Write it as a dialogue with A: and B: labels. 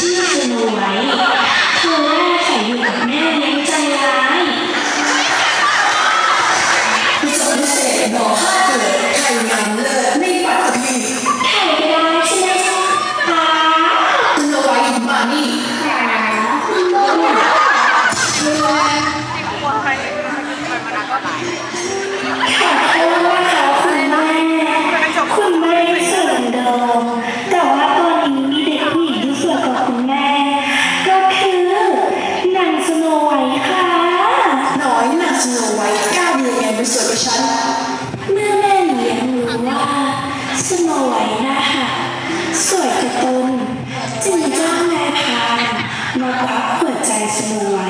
A: ชื่อ นกรั
B: กเปิ
A: ดใจสมอไว้